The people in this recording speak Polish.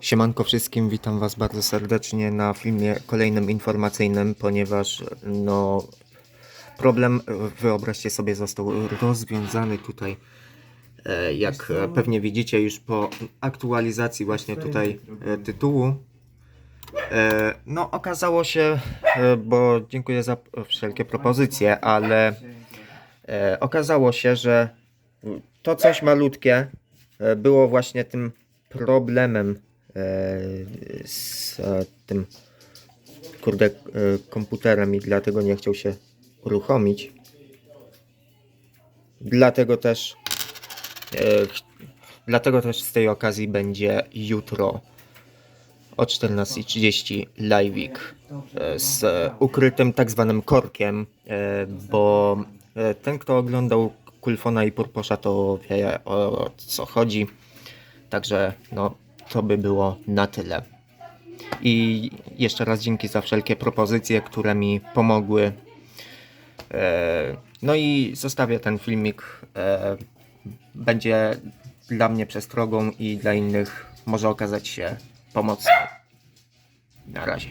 Siemanko wszystkim, witam Was bardzo serdecznie na filmie kolejnym informacyjnym, ponieważ no problem, wyobraźcie sobie, został rozwiązany tutaj, e, jak pewnie widzicie już po aktualizacji właśnie tutaj e, tytułu. E, No okazało się, bo dziękuję za wszelkie propozycje, ale okazało się, że to coś malutkie było właśnie tym problemem z e, tym kurde e, komputerem i dlatego nie chciał się uruchomić. Dlatego też e, dlatego też z tej okazji będzie jutro o 14.30 live'ik e, z e, ukrytym tak zwanym korkiem, e, bo e, ten kto oglądał Kulfona i Purposza to wie o co chodzi. Także no to by było na tyle. I jeszcze raz dzięki za wszelkie propozycje, które mi pomogły. E, No i zostawię ten filmik. e, Będzie dla mnie przestrogą i dla innych może okazać się pomocny. Na razie.